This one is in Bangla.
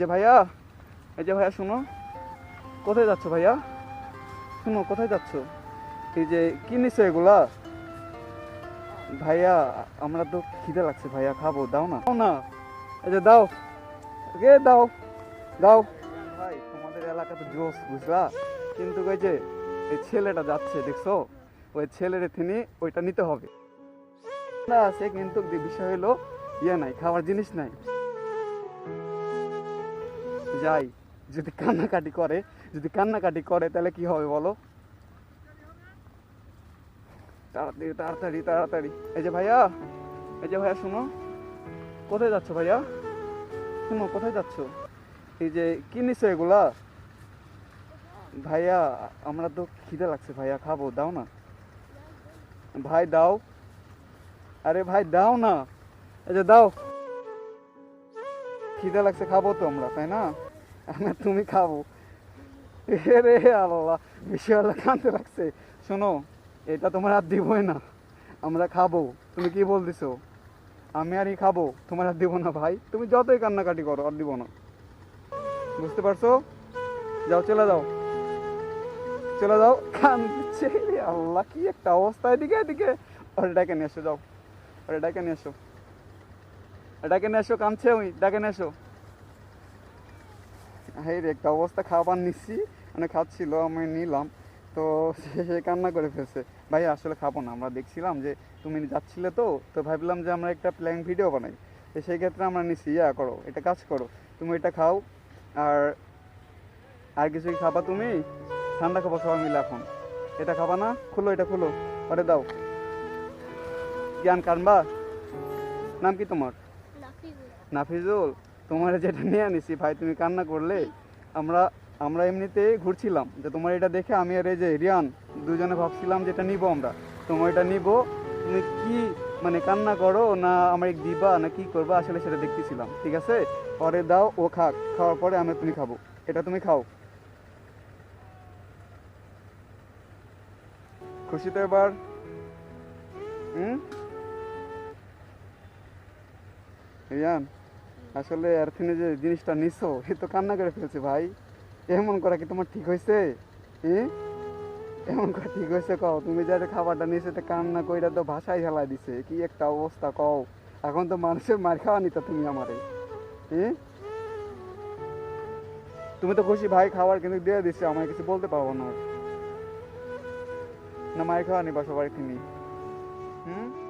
যে ভাইয়া, এই যে ভাইয়া শুনো। কোথায় যাচ্ছ ভাইয়া? শুনো, কোথায় যাচ্ছ? এই যে কি নিছো এগুলা? ভাইয়া, আমরা তো খিদে লাগছে ভাইয়া, খাব, দাও না। না। এই যে দাও। কে দাও। দাও। ভাই, তোমাদের এলাকা তো জোস বুঝলা? কিন্তু ওই যে, এই ছেলেটা যাচ্ছে, দেখছ? ওই ছেলের তিনি ওইটা নিতে হবে। না, সে কিন্তু বিষয় হলো ইয়ে নাই, খাওয়ার জিনিস নাই। যাই, যদি কান্নাকাটি করে, যদি কান্নাকাটি করে, তাহলে কি হবে বলো? তাড়াতাড়ি তাড়াতাড়ি তাড়াতাড়ি। এই যে ভাইয়া, এই যে ভাইয়া, শুনো। কোথায় যাচ্ছ ভাইয়া? শুনো, কোথায় যাচ্ছ? এই যে, কি নিছো এগুলা? ভাইয়া, আমরা তো খিদে লাগছে ভাইয়া, খাব, দাও না। ভাই, দাও। আরে ভাই, দাও না। এই যে, দাও। খিদে লাগছে, খাব তো আমরা তাই না? তুমি খাব। রে আল্লাহ বিশাল কানতে লাগছে। শোনো, এটা তোমার আর দিবই না। আমরা খাব। তুমি কি বলতেছো? আমি আর ই খাব? তোমার আর দিব না ভাই। তুমি যতই কান্নাকাটি করো, আর দিব না। বুঝতে পারছ? যাও, চলে যাও। চলে যাও। কান্দছে আল্লাহ, কি একটা অবস্থা। এদিকে এদিকে। ওরে ডাকে নিয়ে এসো, যাও। ওরে ডাকে নিয়ে এসো। ডাকে এসো, কাঁদছে ওই, ডাকে এসো। হ্যাঁ রে, একটা অবস্থা, খাবার নিচ্ছি মানে খাচ্ছিল, আমি নিলাম। তো সে সে কান্না করে ফেলছে। ভাই, আসলে খাব না, আমরা দেখছিলাম যে তুমি যাচ্ছিলে তো তো ভাবলাম যে আমরা একটা প্ল্যান ভিডিও বানাই। তো সেই ক্ষেত্রে আমরা নিচ্ছি, ইয়া করো, এটা কাজ করো, তুমি এটা খাও, আর আর কিছু খাবা তুমি? ঠান্ডা খাব সবাই মিলে এখন। এটা খাবা না? খুলো, এটা খুলো পরে দাও। জ্ঞান কানবা? নাম কি তোমার? নাফিজুল, তোমার যেটা নিয়ে আনিছি, ভাই, তুমি কান্না করলে, আমরা আমরা এমনিতে ঘুরছিলাম। যে তোমার এটা দেখে আমি আর এই যে রিয়ান দুজনে ভাবছিলাম যে এটা নিব আমরা। তোমার এটা নিব, তুমি কি মানে কান্না করো, না আমার দিবা, না কি করবা, আসলে সেটা দেখতেছিলাম, ঠিক আছে? পরে দাও, ও খাক, খাওয়ার পরে আমি তুমি খাব। এটা তুমি খাও। খুশি তো এবার? হুম? আসলে এরথিনে যে জিনিসটা নিছো সে তো কান্না করে ফেলছে ভাই। এমন করা কি তোমার ঠিক হয়েছে হ্যাঁ এমন করা ঠিক হয়েছে কও? তুমি যে খাবারটা নিয়েছো এটা কান্না কইরা তো ভাষায় হেলাই দিছে। কি একটা অবস্থা কও? এখন তো মানুষের মার খাওয়া নিতা তুমি আমারে। হ্যাঁ তুমি তো খুশি ভাই, খাবার কিন্তু দিয়ে দিচ্ছে আমায় কিছু বলতে পারব না। আর। না, মায়ের খাওয়া নিবা সবার কিনি হুম?